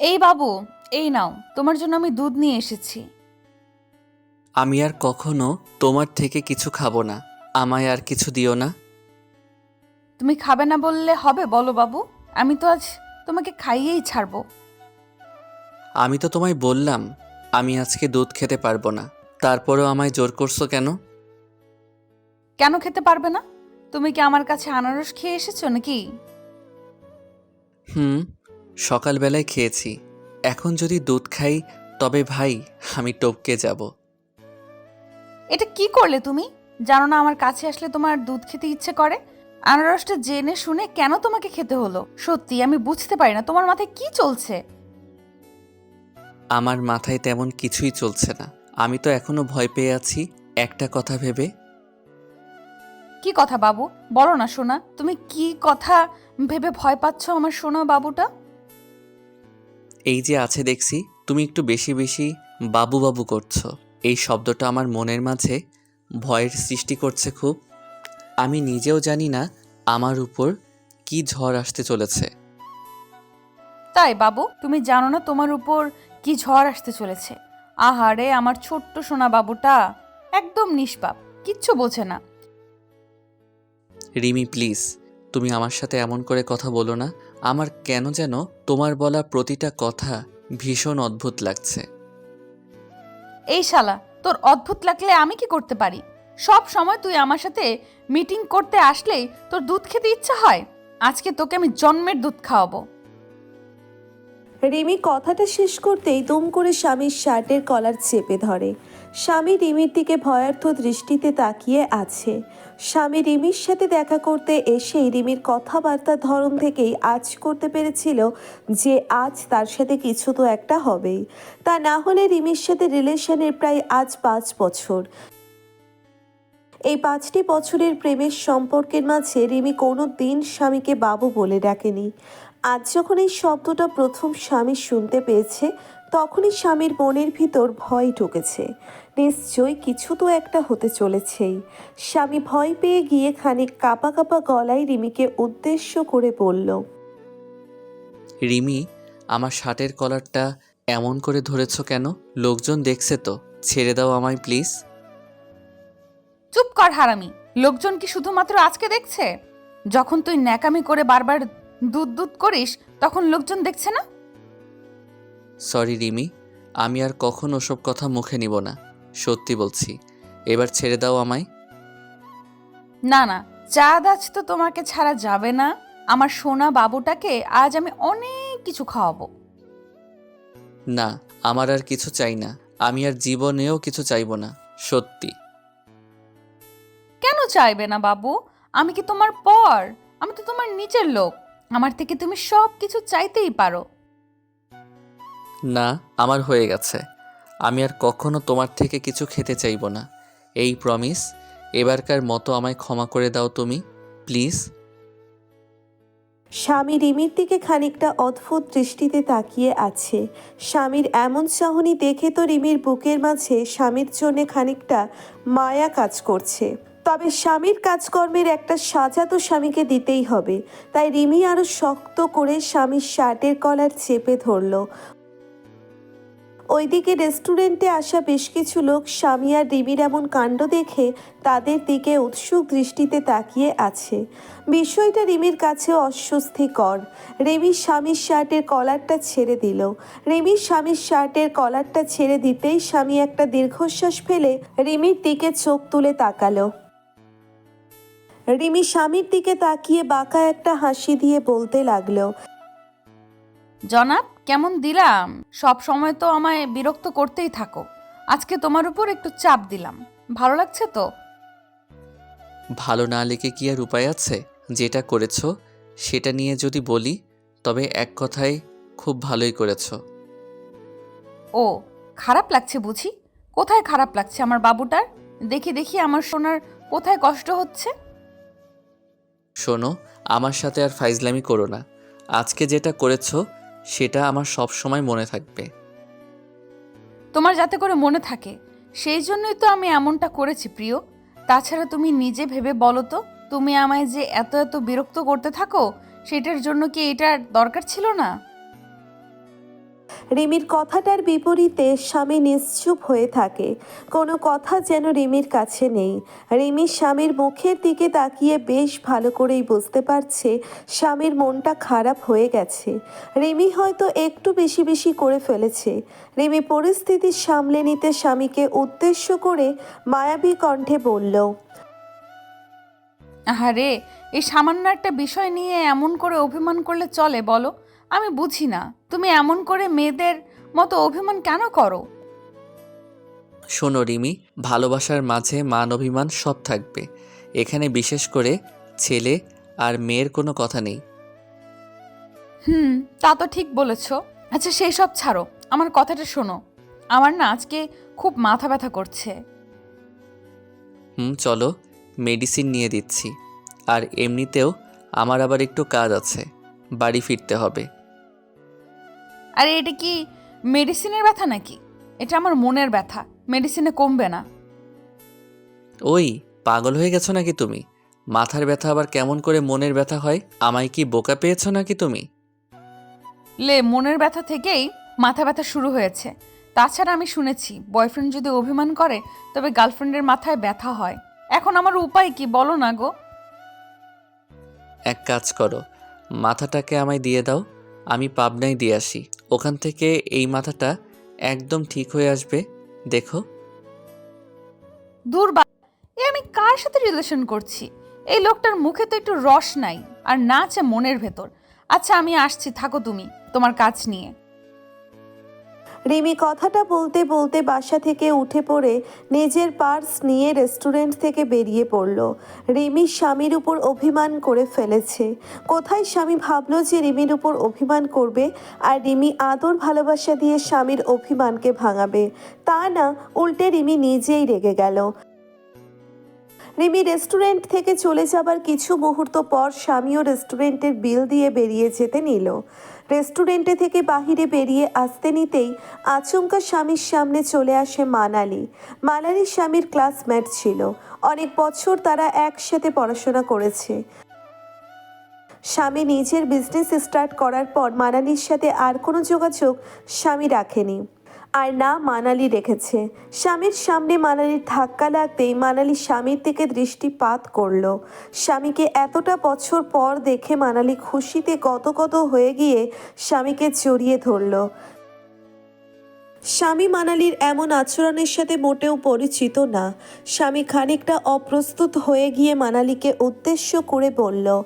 এই বাবু এই নাও তোমার জন্য আমি দুধ নিয়ে এসেছি। আমি আর কখনো তোমার থেকে কিছু খাব না আমায় আর কিছু দিও না। তুমি খাবে না বললে হবে বলো বাবু আমি তো আজ তোমাকে খাইয়েই ছাড়বো। আমি তো তোমায় বললাম আমি আজকে দুধ খেতে পারব না তারপরেও আমায় জোর করছ কেন? কেন খেতে পারবে না? তুমি কি আমার কাছে আনারস খেয়ে এসেছ নাকি? হুম সকালবেলায় খেয়েছি। এখন যদি দুধ খাই তবে ভাই আমি টপকে যাব। এটা কি করলে তুমি? জানো না আমার কাছে আসলে তোমার দুধ খেতে ইচ্ছে করে? আনারসটা জেনে শুনে কেন তোমাকে খেতে হলো? সত্যি আমি বুঝতে পারি না তোমার মাথায় কি চলছে? আমার মাথায় তেমন কিছুই চলছে না। আমি তো এখনও ভয় পেয়ে আছি একটা কথা ভেবে। কি কথা বাবু? বলো না সোনা। তুমি কি কথা ভেবে ভয় পাচ্ছ আমার সোনা বাবুটা? এই যে আছে দেখছি তুমি একটু বেশি বেশি বাবু বাবু করছ। এই শব্দটা আমার মনের মাঝে ভয়ের সৃষ্টি করছে খুব। আমি নিজেও জানি না আমার উপর কি ঝড় আসতে চলেছে। তাই বাবু তুমি জানো না তোমার উপর কি ঝড় আসতে চলেছে। আহারে আমার ছোট্ট সোনা বাবুটা একদম নিষ্পাপ কিচ্ছু বোঝে না। রিমি প্লিজ তুমি আমার সাথে এমন করে কথা বলো না আমার কেন যেন তোমার বলা প্রতিটা কথা ভীষণ অদ্ভুত লাগছে। এই শালা তোর অদ্ভুত লাগলে আমি কি করতে পারি? সব সময় তুই আমার সাথে মিটিং করতে আসলেই তোর দুধ খেতে ইচ্ছা হয়? আজকে তোকে আমি জন্মের দুধ খাওয়াবো। রিমি কথাটা শেষ করতেই দুম করে স্বামীর শার্টের কলার চেপে ধরে। স্বামী রিমির দিকে ভয়ার্থ দৃষ্টিতে তাকিয়ে আছে। স্বামী রিমির সাথে দেখা করতে এসেই রিমির কথাবার্তার ধরন থেকেই আজ করতে পেরেছিল যে আজ তার সাথে কিছু তো একটা হবেই তা না হলে রিমির সাথে রিলেশনের প্রায় আজ পাঁচ বছর। এই পাঁচটি বছরের প্রেমের সম্পর্কের মাঝে রিমি কোনো দিন স্বামীকে বাবু বলে ডাকেনি। আজ যখন এই শব্দটা প্রথম স্বামী শুনতে পেয়েছে, তখনই স্বামীর মনের ভিতর ভয় ঢুকেছে। নিশ্চয়ই কিছু তো একটা হতে চলেছেই। স্বামী ভয় পেয়ে গিয়ে খানিক কাপা কাপা গলায় রিমিকে উদ্দেশ্য করে বলল রিমি আমার শার্টের কলারটা এমন করে ধরেছ কেন? লোকজন দেখছে তো। ছেড়ে দাও আমায় প্লিজ। চুপ কর হারামি। লোকজন কি শুধুমাত্র আজকে দেখছে? যখন তুই ন্যাকামি করে বারবার দুধ দুধ করিস তখন লোকজন দেখছে না? সরি রিমি আমি আর কখন ওসব কথা মুখে নিব না। সত্যি বলছি। এবার ছেড়ে দাও আমায়। না না চাঁদ আজ তো তোমাকে ছাড়া যাবে না। আমার সোনা বাবুটাকে আজ আমি অনেক কিছু খাওয়াবো। না আমার আর কিছু চাই না। আমি আর জীবনেও কিছু চাইব না সত্যি। কেন চাইবে না বাবু? আমি কি তোমার পর? আমি তো তোমার নিচের লোক। আমার থেকে তুমি সব কিছু চাইতেই পারো। না আমার হয়ে গেছে। আমি আর কখনো তোমার থেকে কিছু খেতে চাইব না। এই প্রমিস এবারকার মতো আমায় ক্ষমা করে দাও তুমি প্লিজ স্বামী রিমির দিকে খানিকটা অদ্ভুত দৃষ্টিতে তাকিয়ে আছে। স্বামীর এমন চাহনি দেখে তো রিমির বুকের মাঝে স্বামীর জন্য খানিকটা মায়া কাজ করছে। তবে স্বামীর কাজকর্মের একটা সাজা তো স্বামীকে দিতেই হবে। তাই রিমি আরও শক্ত করে স্বামীর শার্টের কলার চেপে ধরলো। ওইদিকে রেস্টুরেন্টে আসা বেশ কিছু লোক স্বামী আর রিমির এমন কাণ্ড দেখে তাদের দিকে উৎসুক দৃষ্টিতে তাকিয়ে আছে। বিষয়টা রিমির কাছে অস্বস্তিকর। রিমি স্বামীর শার্টের কলারটা ছেড়ে দিল। রিমির স্বামীর শার্টের কলারটা ছেড়ে দিতেই স্বামী একটা দীর্ঘশ্বাস ফেলে রিমির দিকে চোখ তুলে তাকালো। রিমি স্বামীর দিকে তাকিয়ে বাঁকা একটা হাসি দিয়ে বলতে লাগল, জনাব কেমন দিলাম? সব সময় তো আমায় বিরক্ত করতেই থাকো। আজকে তোমার উপর একটু চাপ দিলাম। ভালো লাগছে তো? ভালো না লেগে কি আর উপায় আছে? যেটা করেছ সেটা নিয়ে যদি বলি তবে এক কথায় খুব ভালোই করেছ। ও খারাপ লাগছে বুঝি? কোথায় খারাপ লাগছে আমার বাবুটার? দেখি দেখি আমার সোনার কোথায় কষ্ট হচ্ছে? শোনো আমার সাথে আর ফাইজলামি করো না। আজকে যেটা করেছ সেটা আমার সব সময় মনে থাকবে। তোমার যাতে করে মনে থাকে, সেই জন্যই তো আমি এমনটা করেছি, প্রিয়। তাছাড়া তুমি নিজে ভেবে বলো তো, তুমি আমায় যে এত এত বিরক্ত করতে থাকো, সেটার জন্য কি এটার দরকার ছিল না? রিমির কথাটার বিপরীতে স্বামী নিশ্চুপ হয়ে থাকে। কোনো কথা যেন রিমির কাছে নেই। রিমি স্বামীর মুখের দিকে তাকিয়ে বেশ ভালো করেই বুঝতে পারছে স্বামীর মনটা খারাপ হয়ে গেছে। রিমি হয়তো একটু বেশি বেশি করে ফেলেছে। রিমি পরিস্থিতি সামলে নিতে স্বামীকে উদ্দেশ্য করে মায়াবী কণ্ঠে বলল, আহারে, এই সামান্য একটা বিষয় নিয়ে এমন করে অভিমান করলে চলে বলো। আমি বুঝি না। তুমি এমন করে মেয়েদের মতো অভিমান কেন করো? শোনো রিমি ভালোবাসার মাঝে মান অভিমান সব থাকবে। এখানে বিশেষ করে ছেলে আর মেয়ের কোনো কথা নেই। হুম তা তো ঠিক বলেছ। আচ্ছা সেই সব ছাড়ো। আমার কথাটা শোনো। আমার না আজকে খুব মাথা ব্যথা করছে। হুম চলো মেডিসিন নিয়ে দিচ্ছি। আর এমনিতেও আমার আবার একটু কাজ আছে। বাড়ি ফিরতে হবে। আরে এটা কি মেডিসিনের ব্যথা নাকি? এটা আমার মনের ব্যথা। মেডিসিনে কমবে না। ওই পাগল হয়ে গেছো নাকি তুমি? মাথার ব্যথা আবার কেমন করে মনের ব্যথা হয়? আমায় কি বোকা পেয়েছ নাকি তুমি? লে মনের ব্যথা থেকেই মাথা ব্যথা শুরু হয়েছে। তাছাড়া আমি শুনেছি বয়ফ্রেন্ড যদি অভিমান করে তবে গার্লফ্রেন্ডের মাথায় ব্যথা হয়। এখন আমার উপায় কি বলো না গো? এক কাজ করো মাথাটাকে আমায় দিয়ে দাও আমি পাবনায় দিয়ে আসি। ওখান থেকে এই মাথাটা একদম ঠিক হয়ে আসবে, দেখো। দূর এ আমি কার সাথে রিলেশন করছি? এই লোকটার মুখে তো একটু রস নাই, আর না আছে মনের ভেতর। আচ্ছা আমি আসছি, থাকো তুমি, তোমার কাজ নিয়ে। রিমি কথাটা বলতে বলতে বাসা থেকে উঠে পড়ে নিজের পার্স নিয়ে রেস্টুরেন্ট থেকে বেরিয়ে পড়ল। রিমি স্বামীর উপর অভিমান করে ফেলেছে। কোথায় স্বামী ভাবলো যে রিমির উপর অভিমান করবে আর রিমি আদর ভালোবাসা দিয়ে স্বামীর অভিমানকে ভাঙাবে? তা না, উল্টে রিমি নিজেই রেগে গেল। রিমি রেস্টুরেন্ট থেকে চলে যাবার কিছু মুহূর্ত পর স্বামীও রেস্টুরেন্টের বিল দিয়ে বেরিয়ে যেতে নিল। রেস্টুরেন্টে থেকে বাহিরে বেরিয়ে আসতে নিতেই আচমকা স্বামীর সামনে চলে আসে মানালি। মানালি স্বামীর ক্লাসমেট ছিল। অনেক বছর তারা একসাথে পড়াশোনা করেছে। স্বামী নিজের বিজনেস স্টার্ট করার পর মানালির সাথে আর কোনো যোগাযোগ স্বামী রাখেনি। আর না মানালি রেখেছে স্বামীর সামনে মানালির ধাক্কা লাগতেই মানালি স্বামীর দিকে দৃষ্টিপাত করল। স্বামীকে এতটা বছর পর দেখে মানালি খুশিতে কত কত হয়ে গিয়ে স্বামীকে জড়িয়ে ধরলো। স্বামী মানালির এমন আচরণের সাথে মোটেও পরিচিত না। স্বামী খানিকটা অপ্রস্তুত হয়ে গিয়ে মানালিকে উদ্দেশ্য করে বলল,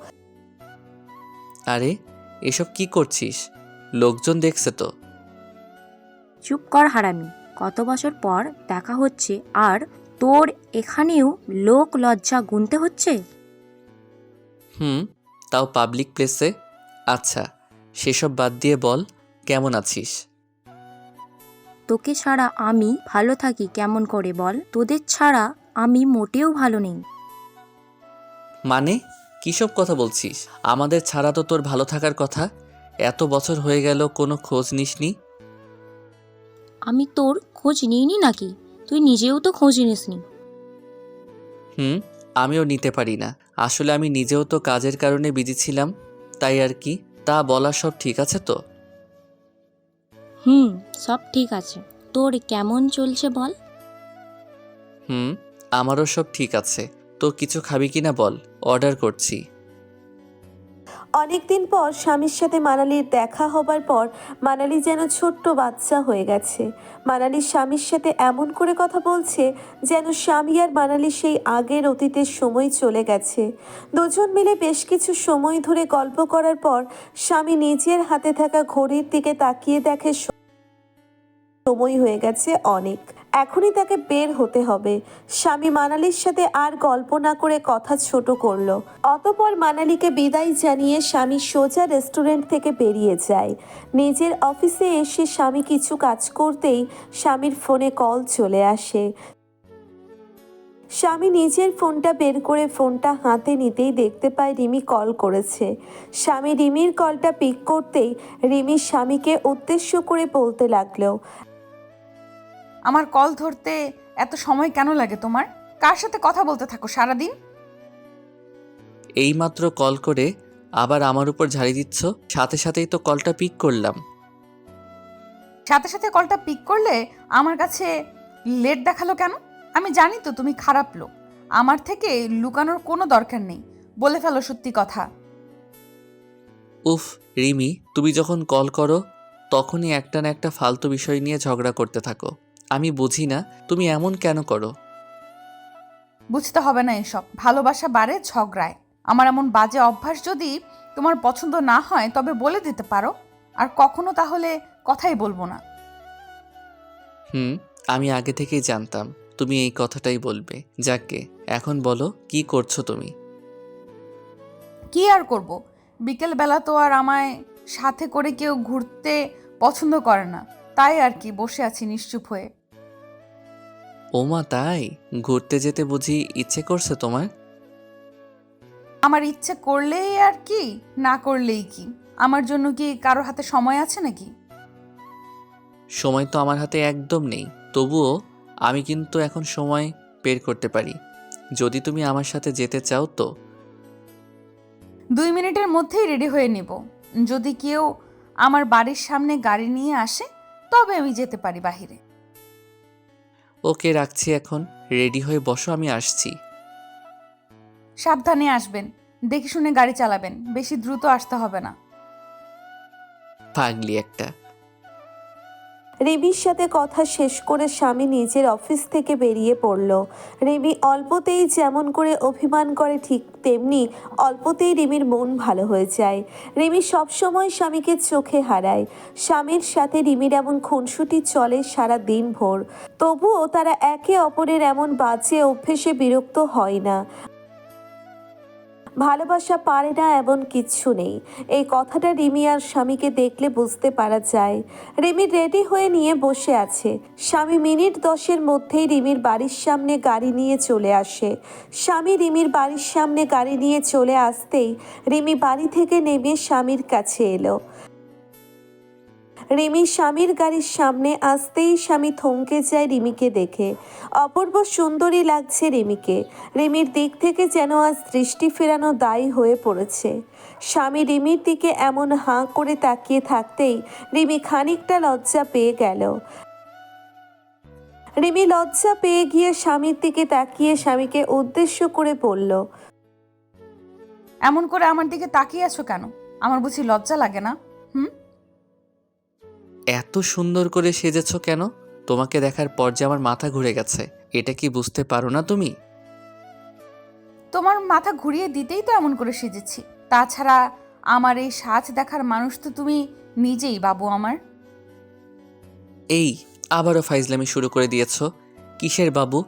আরে, এসব কি করছিস? লোকজন দেখছে তো। চুপ কর হারামি। কত বছর পর দেখা হচ্ছে আর তোর এখানেও লোক লজ্জা গুনতে হচ্ছে? হুম তাও পাবলিক প্লেসে আচ্ছা সেসব বাদ দিয়ে বল কেমন আছিস? তোকে ছাড়া আমি ভালো থাকি কেমন করে বল? তোদের ছাড়া আমি মোটেও ভালো নেই। মানে? কিসব কথা বলছিস? আমাদের ছাড়া তো তোর ভালো থাকার কথা। এত বছর হয়ে গেল কোনো খোঁজ নিসনি? আমি তোর খোঁজ নিইনি নাকি? তুই নিজেও তো খোঁজ নিসনি। হুম আমিও নিতে পারি না। আসলে আমি নিজেও তো কাজের কারণে বিজি ছিলাম। তাই আর কি? তা বলা সব ঠিক আছে তো? হুম সব ঠিক আছে। তোর কেমন চলছে বল? হুম আমারও সব ঠিক আছে। তো কিছু খাবি কি না বল? অর্ডার করছি। অনেকদিন পর স্বামীর সাথে মানালির দেখা হবার পর মানালি যেন ছোট্ট বাচ্চা হয়ে গেছে। মানালি স্বামীর সাথে এমন করে কথা বলছে যেন স্বামী আর মানালি সেই আগের অতীতের সময় চলে গেছে। দুজন মিলে বেশ কিছু সময় ধরে গল্প করার পর স্বামী নিজের হাতে থাকা ঘড়ির দিকে তাকিয়ে দেখে সময় হয়ে গেছে অনেক। এখনই তাকে বের হতে হবে। স্বামী মানালির সাথে আর গল্প না করে কথা ছোট করল। অতপর মানালিকে বিদায় জানিয়ে স্বামী সোজা রেস্টুরেন্ট থেকে বেরিয়ে যায়। নিজের অফিসে এসে স্বামী কিছু কাজ করতেই স্বামীর ফোনে কল চলে আসে। স্বামী নিজের ফোনটা বের করে ফোনটা হাতে নিতেই দেখতে পায় রিমি কল করেছে। স্বামী রিমির কলটা পিক করতেই রিমি স্বামীকে উদ্দেশ্য করে বলতে লাগল আমার কল ধরতে এত সময় কেন লাগে তোমার? কার সাথে কথা বলতে থাকো সারাদিন? এইমাত্র কল করে আবার আমার উপর ঝাড়ি দিচ্ছ? সাথে সাথেই তো কলটা পিক করলাম। সাথে সাথে কলটা পিক করলে আমার কাছে লেট দেখাল কেন? আমি জানি তো তুমি খারাপ লোক। আমার থেকে লুকানোর কোনো দরকার নেই। বলে ফেলো সত্যি কথা। উফ রিমি তুমি যখন কল করো তখনই একটা না একটা ফালতু বিষয় নিয়ে ঝগড়া করতে থাকো। আমি বুঝি না তুমি এমন কেন করো? বুঝতে হবে না এসব। ভালোবাসা বাড়ে ঝগড়ায়। আমার এমন বাজে অভ্যাস যদি তোমার পছন্দ না হয় তবে বলে দিতে পারো। আর কখনো তাহলে কথাই বলব না। হুম আমি আগে থেকেই জানতাম তুমি এই কথাটাই বলবে। যাকে এখন বলো কি করছ তুমি? কি আর করব? বিকেল বেলা তো আর আমায় সাথে করে কেউ ঘুরতে পছন্দ করে না। তাই আর কি বসে আছি নিশ্চুপ হয়ে। ওমা তাই? ঘুরতে যেতে বুঝি ইচ্ছে করছে তোমার? আমার ইচ্ছে করলেই আর কি না করলেই কি? আমার জন্য কি কারোর হাতে সময় আছে নাকি? সময় তো আমার হাতে একদম নেই। তবুও আমি কিন্তু এখন সময় বের করতে পারি। যদি তুমি আমার সাথে যেতে চাও তো। দুই মিনিটের মধ্যেই রেডি হয়ে নেব। যদি কেউ আমার বাড়ির সামনে গাড়ি নিয়ে আসে তবে আমি যেতে পারি বাহিরে। ওকে রাখছি এখন। রেডি হয়ে বসো আমি আসছি। সাবধানে আসবেন। দেখে শুনে গাড়ি চালাবেন। বেশি দ্রুত আসতে হবে না। পাগলি একটা। রিমির সাথে কথা শেষ করে স্বামী নিজের অফিস থেকে বেরিয়ে পড়ল। রিমি অল্পতেই যেমন করে অভিমান করে ঠিক তেমনি অল্পতেই রিমির মন ভালো হয়ে যায়। রিমি সবসময় স্বামীকে চোখে হারায়। স্বামীর সাথে রিমির এমন খুনসুটি চলে সারা দিন ভোর তবুও তারা একে অপরের এমন বাজে অভ্যেসে বিরক্ত হয় না। ভালোবাসা পারে না এমন কিচ্ছু নেই। এই কথাটা রিমি আর স্বামীকে দেখলে বুঝতে পারা যায়। রিমি রেডি হয়ে নিয়ে বসে আছে। স্বামী মিনিট দশের মধ্যেই রিমির বাড়ির সামনে গাড়ি নিয়ে চলে আসে। স্বামী রিমির বাড়ির সামনে গাড়ি নিয়ে চলে আসতেই রিমি বাড়ি থেকে নেমে স্বামীর কাছে এলো। রিমি স্বামীর গাড়ির সামনে আসতেই স্বামী থমকে যায় রিমিকে দেখে। অপূর্ব সুন্দরী লাগছে রিমিকে। রিমির দিক থেকে যেন আজ দৃষ্টি ফেরানো দায়ী হয়ে পড়েছে। স্বামী রিমির দিকে এমন হাঁ করে তাকিয়ে থাকতেই রিমি খানিকটা লজ্জা পেয়ে গেল। রিমি লজ্জা পেয়ে গিয়ে স্বামীর দিকে তাকিয়ে স্বামীকে উদ্দেশ্য করে বলল, এমন করে আমার দিকে তাকিয়ে আছো কেন? আমার বুঝি লজ্জা লাগে না, হুম? এত সুন্দর করে সেজেছ কেন? তোমাকে দেখার পর যে আমার মাথা ঘুরে গেছে এটা কি বুঝতে পারো না তুমি? তোমার মাথা ঘুরিয়ে দিতেই তো এমন করে সেজেছি। তাছাড়া আমার এই সাজ দেখার মানুষ তো তুমি নিজেই বাবু আমার। এই আবারও ফাইজলামি শুরু করে দিয়েছ। কিসের বাবু?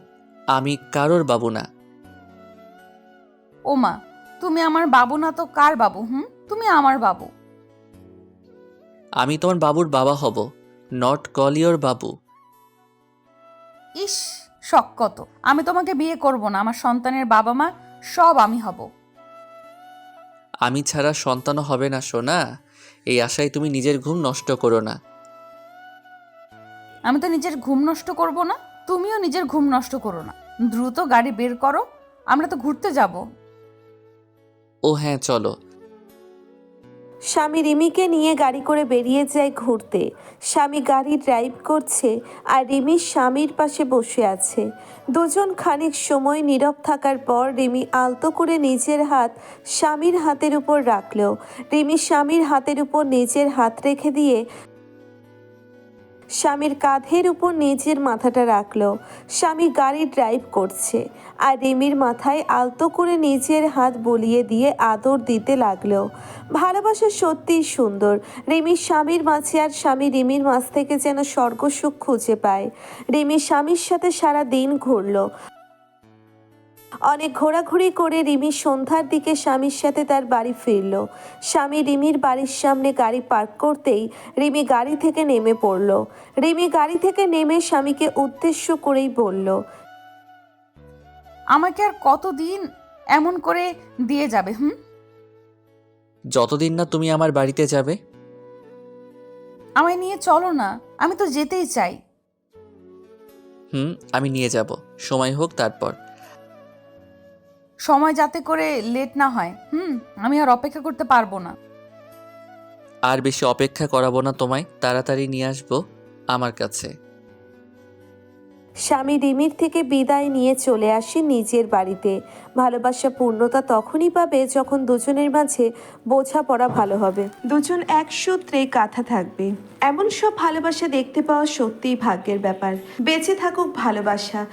আমি কারোর বাবু না। ওমা তুমি আমার বাবু না তো কার বাবু হুম? তুমি আমার বাবু। আমি তোমার বাবুর বাবা হব নট কল ইয়োর বাবু। ইস শখ কত। আমি তোমাকে বিয়ে করব না আমার সন্তানের বাবা মা সব আমি হব। আমি ছাড়া সন্তানও হবে না সোনা। এই আশায় তুমি নিজের ঘুম নষ্ট করো না। আমি তো নিজের ঘুম নষ্ট করব না তুমিও নিজের ঘুম নষ্ট করো না। দ্রুত গাড়ি বের করো আমরা তো ঘুরতে যাব। ও হ্যাঁ চলো। স্বামী রিমিকে নিয়ে গাড়ি করে বেরিয়ে যায় ঘুরতে। স্বামী গাড়ি ড্রাইভ করছে আর রিমি স্বামীর পাশে বসে আছে। দুজন খানিক সময় নীরব থাকার পর রিমি আলতো করে নিজের হাত স্বামীর হাতের উপর রাখলেও রিমি স্বামীর হাতের উপর নিজের হাত রেখে দিয়ে স্বামীর কাঁধের উপর নিজের মাথাটা রাখল। স্বামী গাড়ি ড্রাইভ করছে আর রেমির মাথায় আলতো করে নিজের হাত বলিয়ে দিয়ে আদর দিতে লাগল। ভালোবাসা সত্যিই সুন্দর। রেমির স্বামীর মাঝে আর স্বামী রেমির মাছ থেকে যেন স্বর্গসুখ খুঁজে পায়। রেমির স্বামীর সাথে সারা দিন ঘুরলো। অনেক ঘোরাঘুরি করে রিমি সন্ধ্যার দিকে স্বামীর সাথে তার বাড়ি ফিরল। স্বামী রিমির বাড়ির সামনে গাড়ি পার্ক করতেই রিমি গাড়ি থেকে নেমে পড়ল। রিমি গাড়ি থেকে নেমে স্বামীকে উদ্দেশ্য করেই বলল আমাকে আর কতদিন এমন করে দিয়ে যাবে হুম? যতদিন না তুমি আমার বাড়িতে যাবে? আমায় নিয়ে চলো না আমি তো যেতেই চাই। হুম আমি নিয়ে যাব। সময় হোক তারপর। সময় যাতে করে লেট না হয়। হুম আমি আর অপেক্ষা করতে পারব না। আর বেশি অপেক্ষা করাবো না তোমায় তাড়াতাড়ি নিয়ে আসব আমার কাছে। স্বামী রিমির থেকে বিদায় নিয়ে চলে আসে নিজের বাড়িতে। ভালোবাসা পূর্ণতা তখনই পাবে যখন দুজনের মাঝে বোঝাপড়া ভালো হবে। দুজন এক সূত্রে কাঁথা থাকবে। এমন সব ভালোবাসা দেখতে পাওয়া সত্যিই ভাগ্যের ব্যাপার। বেঁচে থাকুক ভালোবাসা।